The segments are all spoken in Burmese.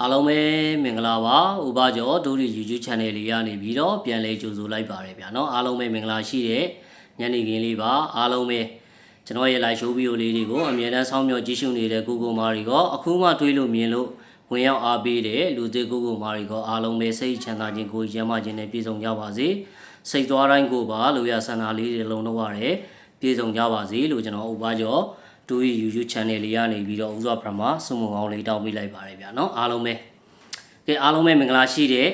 အားလုံးပဲမင်္ဂလာပါဥပကျော်ဒိုရီ YouTube channel လေးရနေပြီးတော့ပြန်လဲကြိုဆိုလိုက်ပါတယ်ဗျာเนาะအားလုံးပဲမင်္ဂလာရှိတဲ့ညနေခင်းလေးပါအားလုံးပဲကျွန်တော်ရဲ့ live show video လေးတွေကိုအမြဲတမ်းဆောင်းမြော်ကြည့်ရှုနေတဲ့ကိုကိုမာရီကအခုမှတွေးလို့မြင်လို့ဝင်ရောက်အားပေးတဲ့လူသစ်ကိုကိုမာရီကအားလုံးပဲစိတ်ချမ်းသာခြင်းကိုရမ်းမခြင်းနဲ့ပြည့်စုံကြပါစေစိတ်သွားတိုင်းကိုပါလူရဆန္ဒလေးတွေလုံးလုံးရတယ်ပြည့်စုံကြပါစေလို့ကျွန်တော်ဥပကျော် တူရဲ့ YouTube channel လေးကနေပြီးတော့ဦးစွာပရမစုံမုံကောင်းလေးတောင်းပေးလိုက်ပါတယ်ဗျာနော်အားလုံးပဲကဲအားလုံးပဲမင်္ဂလာရှိတယ်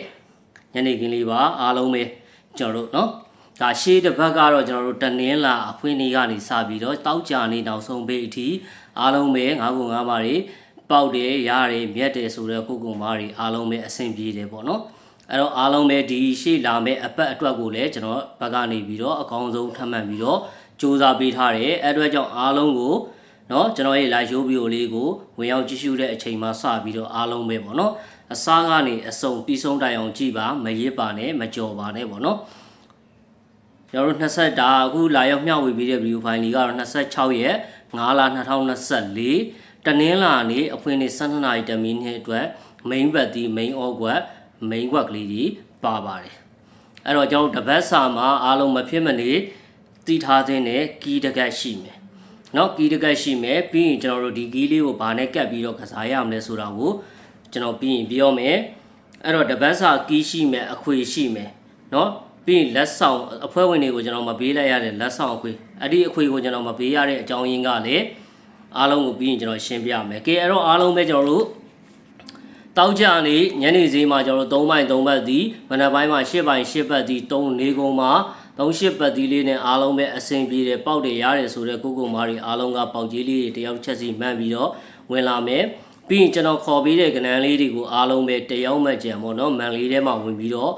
ညနေခင်းလေးပါအားလုံးပဲကျွန်တော်တို့နော်ဒါရှေးတစ်ဘက်ကတော့ကျွန်တော်တို့တနင်္လာအဖွင့်နေ့ကနေစပြီးတော့တောက်ကြနေနောက်ဆုံးပေးအထိအားလုံးပဲ၅ခု၅ပါးတွေပေါက်တယ်ရတယ်မြတ်တယ်ဆိုတဲ့ခုကုံမားတွေအားလုံးပဲအဆင်ပြေတယ်ပေါ့နော်အဲ့တော့အားလုံးပဲဒီရှေ့လာမဲ့အပတ်အတွက်ကိုလည်းကျွန်တော်ဘက်ကနေပြီးတော့အကောင်းဆုံးထပ်မံပြီးတော့စူးစမ်းပေးထားတယ်အဲ့အတွက်ကြောင့်အားလုံးကို เนาะကျွန်တော်ရဲ့ live show video လေးကိုဝင်ရောက်ကြည့်ရှုတဲ့အချိန်မှာစပြီးတော့အားလုံးပဲပေါ့နော်အစားကနေအစုံပြီးဆုံးတိုင်အောင်ကြည့်ပါမရစ်ပါနဲ့မကြော်ပါနဲ့ပေါ့နော်ကျွန်တော်တို့20ဒါအခုလာရောက်မျှဝေပေးတဲ့ video file လေးကတော့26ရက်9လ2024တနင်္လာနေ့အဖွင့်နေ့12နာရီတမီနှစ်အတွက် main ဘက်ဒီ main ဩကွက် main ကွက်ကလေးကြီးပါပါတယ်အဲ့တော့ကျွန်တော်တပတ်စာမှာအားလုံးမဖြစ်မနေတည်ထားခြင်းနဲ့ကီးတကက်ရှိမယ် နော်ကီးတစ်ကက်ရှိမယ်ပြီးရင်ကျွန်တော်တို့ဒီကီးလေးကိုဘာနဲ့ကတ်ပြီးတော့ကစားရမလဲဆိုတာကိုကျွန်တော်ပြီးရင်ပြောမယ်အဲ့တော့တပတ်စာကီးရှိမယ်အခွေရှိမယ်နော်ပြီးရင်လက်ဆောင်အဖွဲ့ဝင်တွေကိုကျွန်တော်မပေးလိုက်ရတဲ့လက်ဆောင်အခွေအဲ့ဒီအခွေကိုကျွန်တော်မပေးရတဲ့အကြောင်းရင်းကလည်းအားလုံးကိုပြီးရင်ကျွန်တော်ရှင်းပြမယ်ကဲအဲ့တော့အားလုံးပဲကျွန်တော်တို့တောက်ကြနေညနေဈေးမှာကျွန်တော်တို့3ဘိုင်3ဘတ်ဒီမနက်ပိုင်းမှာ8ဘိုင်8ဘတ်ဒီ3နေကုန်မှာ 38ပတ်သီးလေးနဲ့အားလုံးပဲအဆင်ပြေတယ်ပေါက်တယ်ရတယ်ဆိုတော့ကိုကိုမားတွေအားလုံးကပေါက်ကြီးလေးတွေတယောက်ချက်စီမှန်းပြီးတော့ဝင်လာမယ်ပြီးရင်ကျွန်တော်ခေါ်ပေးတဲ့ကဏ္ဍလေးတွေကိုအားလုံးပဲတယောက်မှကြံပေါ့နော်မန်လေးထဲမှာဝင်ပြီးတော့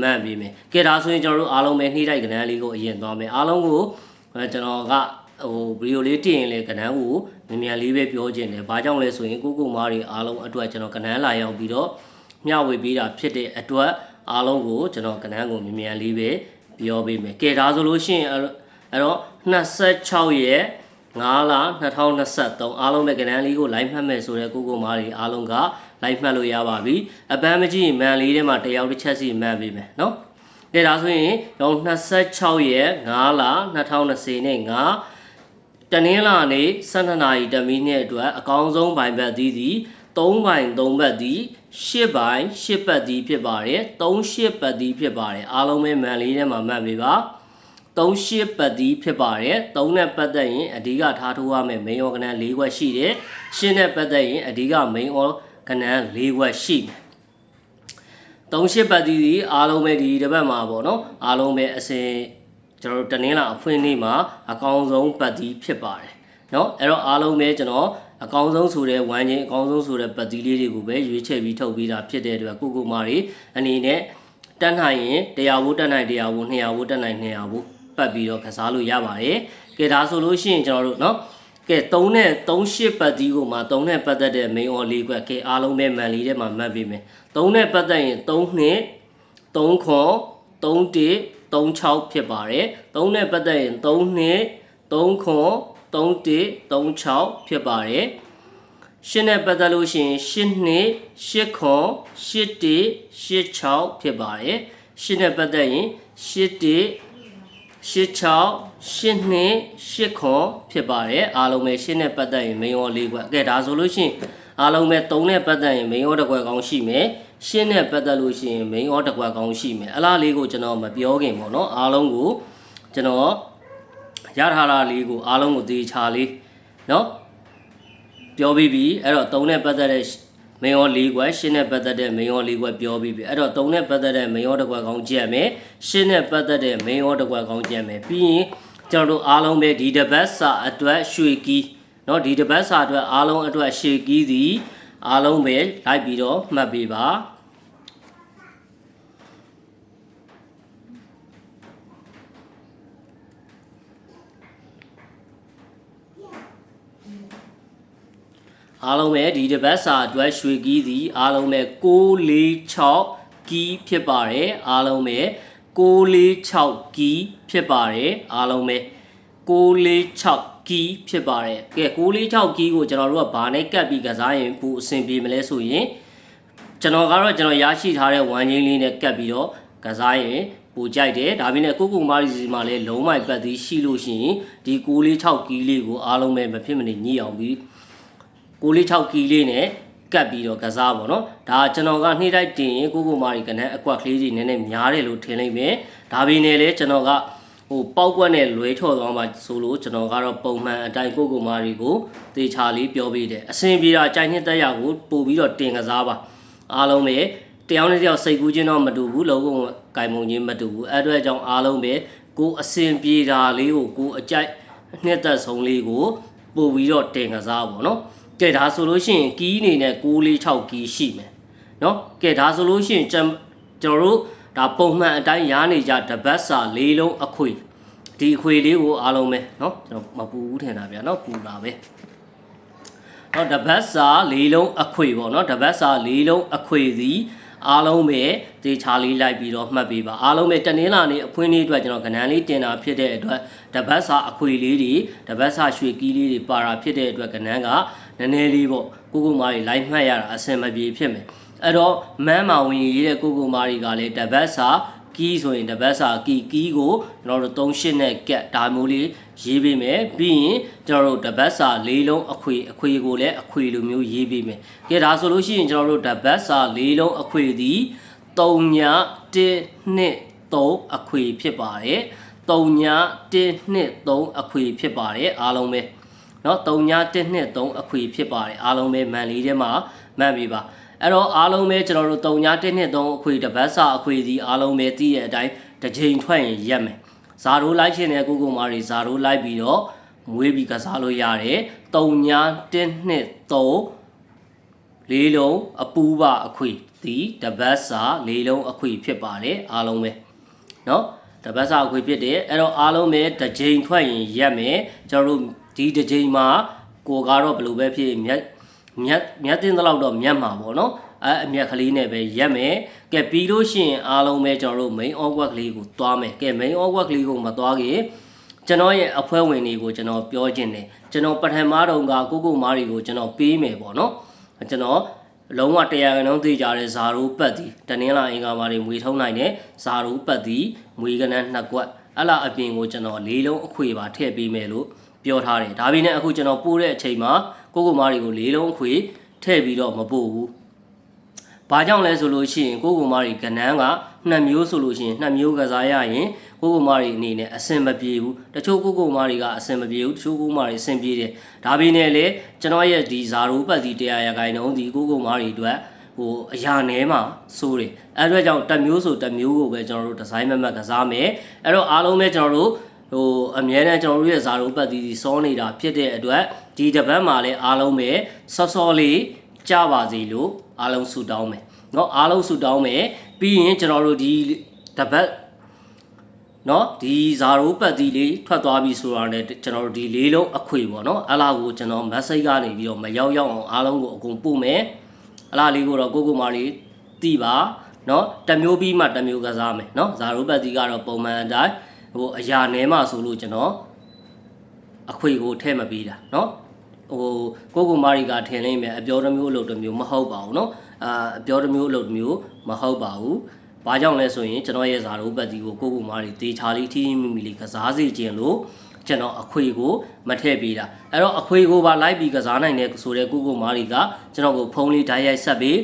မှန်ပေးမယ်ကဲဒါဆိုရင်ကျွန်တော်တို့အားလုံးပဲနှိမ့်တိုက်ကဏ္ဍလေးကိုအရင်သွားမယ်အားလုံးကိုကျွန်တော်ကဟိုဗီဒီယိုလေးတင်ရင်လေကဏ္ဍကိုမြန်မြန်လေးပဲပြောခြင်းတယ်။ဘာကြောင့်လဲဆိုရင်ကိုကိုမားတွေအားလုံးအတွက်ကျွန်တော်ကဏ္ဍလာရောက်ပြီးတော့မျှဝေပေးတာဖြစ်တဲ့အတွက်အားလုံးကိုကျွန်တော်ကဏ္ဍကိုမြန်မြန်လေးပဲ ပြောပေးမယ်။ကဲဒါဆိုလို့ရှိရင်အဲ့တော့26ရက်9လ2023အားလုံးပဲကဏ္ဍလေးကို live မှတ်မယ်ဆိုတဲ့ကိုကိုမားတွေအားလုံးက live မှတ်လို့ရပါပြီ။အပန်းမကြည့်မန်လေးထဲမှာတယောက်တစ်ချက်စီမှတ်ပေးမယ်နော်။ကဲဒါဆိုရင်တော့26ရက်9လ2020နဲ့9တနင်္လာနေ့12နာရီတမီနှစ်အတွက်အကောင်းဆုံးဘိုင်ဘက်သီးသည် 3ဘိုင်3ဘက်သည်8ဘိုင်8ဘက်သည်ဖြစ်ပါတယ်3 8ဘက်သည်ဖြစ်ပါတယ်အားလုံးပဲမန်လေးထဲမှာမှတ်ပေးပါ3 8ဘက်သည်ဖြစ်ပါတယ်3နဲ့ပတ်သက်ရင်အဓိကထားထိုးရမယ့် main organ ၄ခွက်ရှိတယ်8နဲ့ပတ်သက်ရင်အဓိက main organ ၄ခွက်ရှိတယ်သုံးရှစ်ပတ်တီးဒီအားလုံးပဲဒီတစ်ပတ်မှာပေါ့နော်အားလုံးပဲအစင်ကျွန်တော်တို့တနင်္လာအဖွင့်နေ့မှာအကောင်းဆုံးပတ်တီးဖြစ်ပါတယ်နော်အဲ့တော့အားလုံးပဲကျွန်တော် အကောင်းဆုံးဆိုတဲ့ဝမ်းချင်းအကောင်းဆုံးဆိုတဲ့ပတ်တီးလေးတွေကိုပဲရွေးချယ်ပြီးထုတ်ပေးတာဖြစ်တဲ့အတွက်ကိုကိုမာတွေအနေနဲ့တက်နိုင်ရင်100ဘိုးတက်နိုင်100ဘိုး200ဘိုးတက်နိုင်200ဘိုးပတ်ပြီးတော့ကစားလို့ရပါတယ်ကဲဒါဆိုလို့ရှိရင်ကျွန်တော်တို့เนาะကဲ3နဲ့38ပတ်တီးကိုမှ3နဲ့ပတ်သက်တဲ့ main or ၄ခွက်ကဲအားလုံးပဲမန်လေးထဲမှာမှတ်ပေးမယ်3နဲ့ပတ်သက်ရင်3နှစ်3ခွန်3တစ်36ဖြစ်ပါတယ်3နဲ့ပတ်သက်ရင်3နှစ်3ခွန် 3တစ်36ဖြစ်ပါတယ်ရှင်းနဲ့ပတ်သက်လို့ရှိရင်ရှင်းနှစ်ရှစ်ခွန်ရှစ်တစ်ရှစ်6ဖြစ်ပါတယ်ရှင်းနဲ့ပတ်သက်ရင်ရှစ်တစ်ရှစ်6ရှစ်နှစ်ရှစ်ခွန်ဖြစ်ပါတယ်အားလုံးပဲရှင်းနဲ့ပတ်သက်ရင်မင်းရောလေးခွက်ကဲဒါဆိုလို့ရှိရင်အားလုံးပဲ3နဲ့ပတ်သက်ရင်မင်းရောတစ်ခွက်ကောင်းရှိမယ်ရှင်းနဲ့ပတ်သက်လို့ရှိရင် main order ကွက်ကောင်းရှိမယ်အလားလေးကိုကျွန်တော်မပြောခင်ပေါ့နော်အားလုံးကိုကျွန်တော် ရထားတာလေးကိုအားလုံးကိုသေချာလေးနော်ပြောပြီးပြီအဲ့တော့၃နဲ့ပတ်သက်တဲ့ main order ၄ကွက်ရှင်းနဲ့ပတ်သက်တဲ့ main order ၄ကွက်ပြောပြီးပြီအဲ့တော့၃နဲ့ပတ်သက်တဲ့ main order ကွက်ကောင်းကြည့်ရမယ်ရှင်းနဲ့ပတ်သက်တဲ့ main order ကွက်ကောင်းကြည့်ရမယ်ပြီးရင်ကျွန်တော်တို့အားလုံးပဲဒီတစ်ပတ်စာအတွက်ရွှေကီးเนาะဒီတစ်ပတ်စာအတွက်အားလုံးအတွက်ရွှေကီးသည်အားလုံးပဲလိုက်ပြီးတော့မှတ်ပေးပါ အားလုံးပဲဒီတစ်ပတ်စာအတွက်ရွှေကီးသည်အားလုံးပဲ646ကီးဖြစ်ပါတယ်အားလုံးပဲ646ကီးဖြစ်ပါတယ်အားလုံးပဲ646ကီးဖြစ်ပါတယ်ကဲ646ကီးကိုကျွန်တော်တို့ကဘာနဲ့ကတ်ပြီးကစားရင်ပူအဆင်ပြေမလဲဆိုရင်ကျွန်တော်ကတော့ကျွန်တော်ရရှိထားတဲ့ဝမ်ချင်းလေးနဲ့ကပ်ပြီးတော့ကစားရင်ပူကြိုက်တယ်ဒါပေမဲ့ကိုကိုမာရီစီမှာလည်းလုံးမိုက်ပတ်သေးရှိလို့ရှိရင်ဒီ6လေး6ကီးလေးကိုအားလုံးပဲမဖြစ်မနေညှိအောင်ပြီး 6လေး6ကီးလေးနဲ့ကပ်ပြီးတော့ကစားပါတော့ဒါကျွန်တော်ကနှိမ့်တိုက်တင်ရင်ကိုကိုမာရီကနန်းအကွက်ကလေးကြီးနည်းနည်းများတယ်လို့ထင်လိုက်မယ်ဒါပေမဲ့လည်းကျွန်တော်ကဟိုပေါက်ကွက်နဲ့လွဲထော်သွားမှဆိုလို့ကျွန်တော်ကတော့ပုံမှန်အတိုင်းကိုကိုမာရီကိုတေချာလေးပြောပေးတယ်အဆင်ပြေတာကြိုက်နှစ်တက်ရကိုပို့ပြီးတော့တင်ကစားပါအားလုံးပဲတယောက်နဲ့တယောက်စိတ်ကူးချင်းတော့မတူဘူးလုံးဝကင်မုံချင်းမတူဘူးအဲ့အတွက်ကြောင့်အားလုံးပဲကိုအစင်ပြေတာလေးကိုကိုအကြိုက်နှစ်သက်ဆုံးလေးကိုပို့ပြီးတော့တင်ကစားပါတော့ ကဲဒါဆိုလို့ရှိရင်ကီးအနေနဲ့6လေး6ကီးရှိမယ်နော်ကဲဒါဆိုလို့ရှိရင်ကျွန်ကျွန်တော်တို့ဒါပုံမှန်အတိုင်းရားနေကြတပတ်စာလေးလုံးအခွေဒီအခွေလေးကိုအားလုံးပဲနော်ကျွန်တော်မပူဘူးထင်တာဗျာနော်ပူတာပဲတော့တပတ်စာ၄လုံးအခွေပေါ့နော်တပတ်စာ၄လုံးအခွေစီ အားလုံးပဲတေချာလေးလိုက်ပြီးတော့မှတ်ပေးပါအားလုံးပဲတနင်္လာနေ့အဖွင့်နေ့အတွက်ကျွန်တော်ကဏ္ဍလေးတင်တာဖြစ်တဲ့အတွက်တပတ်စာအခွေလေးတွေတပတ်စာရွှေကီးလေးတွေပါတာဖြစ်တဲ့အတွက်ကဏ္ဍကနည်းနည်းလေးပေါ့ကိုကိုမာတွေလိုက်မှတ်ရတာအဆင်မပြေဖြစ်မယ်အဲ့တော့မန်းမာဝင်ရေးတဲ့ကိုကိုမာတွေကလည်းတပတ်စာကီးဆိုရင်တပတ်စာကီကီးကိုကျွန်တော်တို့38နဲ့ကက်ဒါမျိုးလေး ရေးပေးမယ်ပြီးရင်ကျွန်တော်တို့တပတ်စာ၄လုံးအခွေအခွေကိုလည်းအခွေလိုမျိုးရေးပေးမယ်ကဲဒါဆိုလို့ရှိရင်ကျွန်တော်တို့တပတ်စာ၄လုံးအခွေသည်3ည1 2 3အခွေဖြစ်ပါတယ်3ည1 2 3အခွေဖြစ်ပါတယ်အားလုံးပဲเนาะ3ည1 2 3အခွေဖြစ်ပါတယ်အားလုံးပဲမန်လေးထဲမှာမှတ်ပြီးပါအဲ့တော့အားလုံးပဲကျွန်တော်တို့3ည1 2 3အခွေတပတ်စာအခွေစီအားလုံးပဲသိရတဲ့အတိုင်းတစ်ချိန်ထွက်ရင်ရက်မယ် ဇာရိုးလိုက်ခြင်းနဲ့ကိုကိုမာရီဇာရိုးလိုက်ပြီးတော့မွေးပြီးကစားလို့ရတယ်3ည1 2 3လေးလုံးအပူပါအခွေဒီတပတ်စာလေးလုံးအခွေဖြစ်ပါတယ်အားလုံးပဲเนาะတပတ်စာအခွေဖြစ်တယ်အဲ့တော့အားလုံးပဲတစ်ချိန်ထွက်ရင်ရက်မယ်ကျွန်တော်တို့ဒီတစ်ချိန်မှာကိုကတော့ဘယ်လိုပဲဖြစ်မြတ်မြတ်မြတ်တင်တဲ့လောက်တော့မြတ်မှာပေါ့နော် အဲအမြတ်ကလေးနဲ့ပဲရက်မယ်ကဲပြီးလို့ရှိရင်အားလုံးပဲကျွန်တော်တို့ main awkward ကလေးကိုသွားမယ်ကဲ main awkward ကလေးကိုမသွားခင်ကျွန်တော်ရဲ့အဖွဲဝင်တွေကိုကျွန်တော်ပြောခြင်းတယ်ကျွန်တော်ပထမတော့ကကိုကိုမားတွေကိုကျွန်တော်ပေးမယ်ပေါ့နော်ကျွန်တော်လုံးဝတရားကလုံးသိကြတဲ့ဇာရိုးပတ်သည်တနင်္လာအင်္ဂါမာတွေမွေထုံးနိုင်တဲ့ဇာရိုးပတ်သည်မွေကနန်းနှစ်ကွက်အဲ့လာအပြင်ကိုကျွန်တော်လေးလုံးအခွေပါထည့်ပေးမယ်လို့ပြောထားတယ်ဒါပေမဲ့အခုကျွန်တော်ပို့တဲ့အချိန်မှာကိုကိုမားတွေကိုလေးလုံးအခွေထည့်ပြီးတော့မပို့ဘူး။ ဘာကြောင့်လဲဆိုလို့ရှိရင်ကိုကိုမာရီကနန်းကနှစ်မျိုးဆိုလို့ရှိရင်နှစ်မျိုးကစားရရင်ကိုကိုမာရီအနေနဲ့အဆင်မပြေဘူး။တချို့ကိုကိုမာရီကအဆင်မပြေဘူး။တချို့ကိုမာရီအဆင်ပြေတယ်။ဒါပေမဲ့လည်းကျွန်တော်ရဲ့ဒီဇာရိုးပတ်စီတရားရခိုင်နှုန်းဒီကိုကိုမာရီအတွက်ဟိုအရာနဲမှာစိုးတယ်။အဲအတွက်ကြောင့်တစ်မျိုးဆိုတစ်မျိုးကိုပဲကျွန်တော်တို့ဒီဇိုင်းမမတ်ကစားမယ်။အဲ့တော့အားလုံးပဲကျွန်တော်တို့ဟိုအမြဲတမ်းကျွန်တော်တို့ရဲ့ဇာရိုးပတ်စီစောနေတာဖြစ်တဲ့အတွက်ဒီတစ်ပတ်မှာလည်းအားလုံးပဲစောစောလေး ကြပါစေလို့အားလုံးဆုတောင်းမယ်เนาะအားလုံးဆုတောင်းမယ်ပြီးရင်ကျွန်တော်တို့ဒီတပတ်เนาะဒီဇာရိုးပတ်တီလေးထွက်သွားပြီဆိုတာနဲ့ကျွန်တော်တို့ဒီလေးလုံးအခွေပေါ့เนาะအလားကိုကျွန်တော် message ကနေပြီးတော့မရောက်ရောက်အောင်အားလုံးကိုအကုန်ပို့မယ်အလားလေးကိုတော့ကိုကိုမာလေးတီးပါเนาะတစ်မျိုးပြီးမှတစ်မျိုးကစားမယ်เนาะဇာရိုးပတ်တီကတော့ပုံမှန်အတိုင်းဟိုအရာနဲမှဆိုလို့ကျွန်တော်အခွေကိုထည့်မပေးတာเนาะ ဟိုကိုကိုမာရီကထင်လိမ့်မယ်အပြောတစ်မျိုးအလုပ်တစ်မျိုးမဟုတ်ပါဘူးเนาะအာအပြောတစ်မျိုးအလုပ်တစ်မျိုးမဟုတ်ပါဘူးဘာကြောင့်လဲဆိုရင်ကျွန်တော်ရဲ့ဇာရိုးပတ်တီကိုကိုကိုမာရီတေချာလေးထီးမိမိလေးကစားစေခြင်းလို့ကျွန်တော်အခွေကိုမထည့်ပေးတာအဲ့တော့အခွေကိုပါလိုက်ပြီးကစားနိုင်တဲ့ဆိုတဲ့ကိုကိုမာရီကကျွန်တော်ကိုဖုန်းလေးဓာတ်ရိုက်ဆက်ပြီး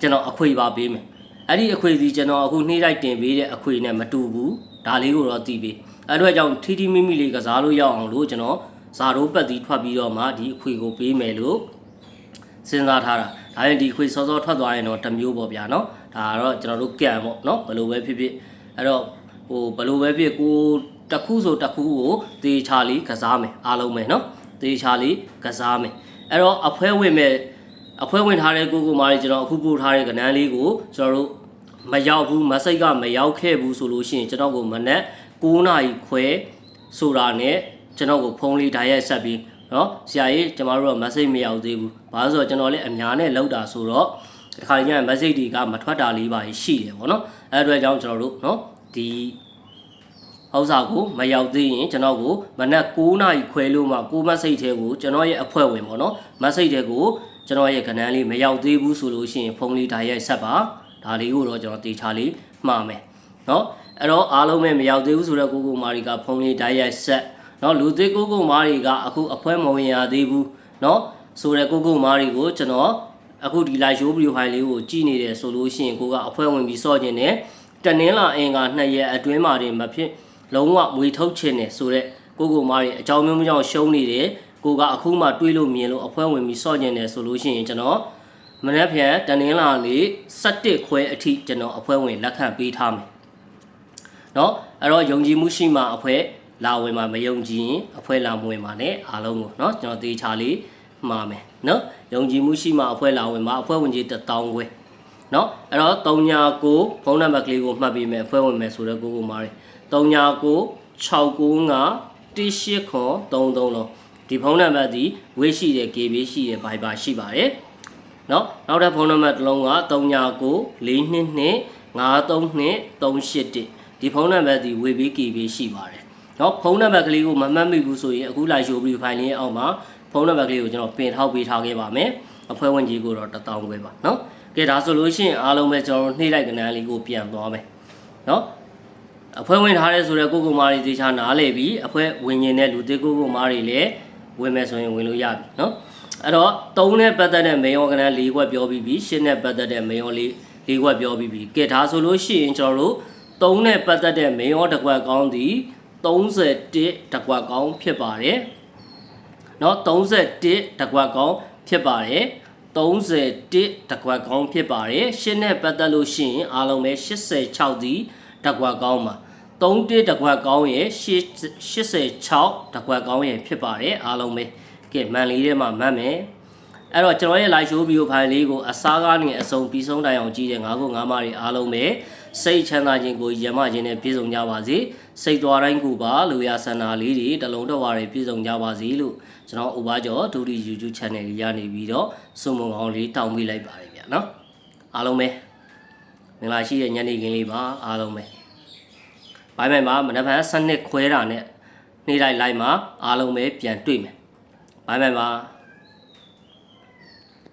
ကျွန်တော်အခွေပါပေးမယ်အဲ့ဒီအခွေစီကျွန်တော်အခုနှိမ့်လိုက်တင်ပေးတဲ့အခွေနဲ့မတူဘူးဒါလေးကိုတော့သိပေးအဲ့တော့ကြောင့်ထီးထီးမိမိလေးကစားလို့ရအောင်လို့ကျွန်တော် ဇာရိုးပတ်သီးထွက်ပြီးတော့မှဒီအခွေကိုပေးမယ်လို့စဉ်းစားထားတာဒါရင်ဒီအခွေစောစောထွက်သွားရင်တော့တစ်မျိုးပေါ့ဗျာနော်ဒါကတော့ကျွန်တော်တို့ကံပေါ့နော်ဘယ်လိုပဲဖြစ်ဖြစ်အဲ့တော့ဟိုဘယ်လိုပဲဖြစ်ကိုတစ်ခုဆိုတစ်ခုကိုတေချာလေးကစားမယ်အားလုံးပဲနော်တေချာလေးကစားမယ်အဲ့တော့အဖွဲဝင်မဲ့အဖွဲဝင်ထားတဲ့ကိုကိုမားလေးကျွန်တော်အခုပို့ထားတဲ့ကဏ္ဍလေးကိုကျွန်တော်တို့မရောက်ဘူးမစိတ်ကမရောက်ခဲ့ဘူးဆိုလို့ရှိရင်ကျွန်တော်ကိုမနက်9နာရီခွဲဆိုတာနဲ့ ကျွန်တော်ကိုဖုန်းလေးဓာတ်ရိုက်ဆက်ပြီးနော်ဆရာကြီးကျွန်တော်တို့က message မရောက်သေးဘူးဘာလို့ဆိုတော့ကျွန်တော်လည်းအများနဲ့လောက်တာဆိုတော့ဒီခါကျရင် message တွေကမထွက်တာလေးပါရှိတယ်ပေါ့နော်အဲအတွက်ကြောင့်ကျွန်တော်တို့နော်ဒီဟောက်စာကိုမရောက်သေးရင်ကျွန်တော်ကိုမနက်9နာရီခွဲလို့မှကိုမက်ဆိတ်ထဲကိုကျွန်တော်ရဲ့အဖွဲ့ဝင်ပေါ့နော်မက်ဆိတ်ထဲကိုကျွန်တော်ရဲ့ကဏ္ဍလေးမရောက်သေးဘူးဆိုလို့ရှိရင်ဖုန်းလေးဓာတ်ရိုက်ဆက်ပါဒါလေးကိုတော့ကျွန်တော်တေချာလေးမှားမယ်နော်အဲ့တော့အားလုံးပဲမရောက်သေးဘူးဆိုတော့ကိုကိုမာရီကဖုန်းလေးဓာတ်ရိုက်ဆက် เนาะလူသေးကိုကိုမာရီကအခုအဖွဲမဝင်ရသေးဘူးเนาะဆိုတဲ့ကိုကိုမာရီကိုကျွန်တော်အခုဒီ live show video file လေးကိုကြည့်နေတယ်ဆိုလို့ရှိရင်ကိုကအဖွဲဝင်ပြီးစော့ခြင်းနဲ့တနင်္လာအင်္ဂါနှစ်ရက်အတွင်းမှာတင်မဖြစ်လုံးဝမွေထုတ်ခြင်းနဲ့ဆိုတဲ့ကိုကိုမာရီအကြောင်းမျိုးမျိုးရှုံးနေတယ်ကိုကအခုမှတွေးလို့မြင်လို့အဖွဲဝင်ပြီးစော့ခြင်းနဲ့ဆိုလို့ရှိရင်ကျွန်တော် မနေ့ဖြန်တနင်္လာနေ့17ခွဲအထိကျွန်တော်အဖွဲ့ဝင်လက်ခံပေးထားမယ်เนาะအဲ့တော့ယုံကြည်မှုရှိမှအဖွဲ့ လာဝင်မှာမယုံကြည်ရင်အဖွဲ့လာမဝင်ပါနဲ့အားလုံးကိုเนาะကျွန်တော်တေချာလေးမှာမယ်เนาะယုံကြည်မှုရှိမှအဖွဲ့လာဝင်မှာအဖွဲ့ဝင်ကြီး1000ခွဲเนาะအဲ့တော့39ဖုန်းနံပါတ်ကလေးကိုမှတ်ပေးမယ်အဖွဲ့ဝင်မယ်ဆိုတော့ကိုကိုမားတယ်39 695 18933လုံးဒီဖုန်းနံပါတ်ဒီဝေးရှိတယ် KB ရှိတယ် Viber ရှိပါတယ် เนาะနောက်ထပ်ဖုန်းနံပါတ်တစ်လုံးက399422 93238ဒီဖုန်းနံပါတ်ဒီဝေပြီး KB ရှိပါတယ် နော်ဖုန်းနံပါတ်ကလေးကိုမမှတ်မိဘူးဆိုရင်အခုလာရှိုးပြီး file ရဲ့အောက်မှာဖုန်းနံပါတ်ကလေးကိုကျွန်တော်ပင်ထောက်ပေးထားခဲ့ပါမယ်အဖွဲ့ဝင်ကြီးကိုတော့တထောင်ပဲပါနော်ကဲဒါဆိုလို့ရှိရင်အားလုံးပဲကျွန်တော်နှိမ့်လိုက်ကဏ္ဍလေးကိုပြန်သွားမယ်နော်အဖွဲ့ဝင်ထားတဲ့ဆိုတော့ကိုကိုမာတွေတေချာနားလေပြီးအဖွဲ့ဝင်ရင်တဲ့လူသေးကိုကိုမာတွေလည်းဝင်မယ်ဆိုရင်ဝင်လို့ရပြီနော်အဲ့တော့၃နဲ့ပတ်သက်တဲ့မေယောကဏ္ဍ၄ခွက်ပြောပြီးပြီ၈နဲ့ပတ်သက်တဲ့မေယောလေး၄ခွက်ပြောပြီးပြီကဲဒါဆိုလို့ရှိရင်ကျွန်တော်တို့၃နဲ့ပတ်သက်တဲ့မေယောတစ်ခွက်ကောင်းသည် 31တကွက်ကောင်းဖြစ်ပါတယ်။နော်31တကွက်ကောင်းဖြစ်ပါတယ်။31တကွက်ကောင်းဖြစ်ပါတယ်ရှင်းနဲ့ပတ်သက်လို့ရှိရင်အားလုံးပဲ86ဒီတကွက်ကောင်းပါ31တကွက်ကောင်းရဲ့86တကွက်ကောင်းရဲ့ဖြစ်ပါတယ်အားလုံးပဲကဲမန်လေးထဲမှာမတ်မယ်အဲ့တော့ကျွန်တော်ရဲ့ live show video file လေးကိုအစားကနေအဆုံးပြီးဆုံးတိုင်အောင်ကြည့်တဲ့ငါးခုငါးမတွေအားလုံးပဲ စိတ်ချမ်းသာခြင်းကိုယမခြင်းနဲ့ပြည့်စုံကြပါစေစိတ်သွားတိုင်းကိုပါလူရဆန္ဒလေးတွေတလုံးတော်ဝါတွေပြည့်စုံကြပါစေလို့ကျွန်တော်ဥပါကျော်ဒူရီ YouTube Channel ကြီးရနေပြီးတော့စုံမုံအောင်လေးတောင်းပေးလိုက်ပါတယ်ဗျာနော်အားလုံးပဲမင်္ဂလာရှိတဲ့ညနေခင်းလေးပါအားလုံးပဲဘိုင်းမိုင်မှာမနက်ဖြန်7နှစ်ခွဲတာနဲ့နေ့တိုင်းလိုက်မှာအားလုံးပဲပြန်တွေ့မယ်ဘိုင်းမိုင်မှာ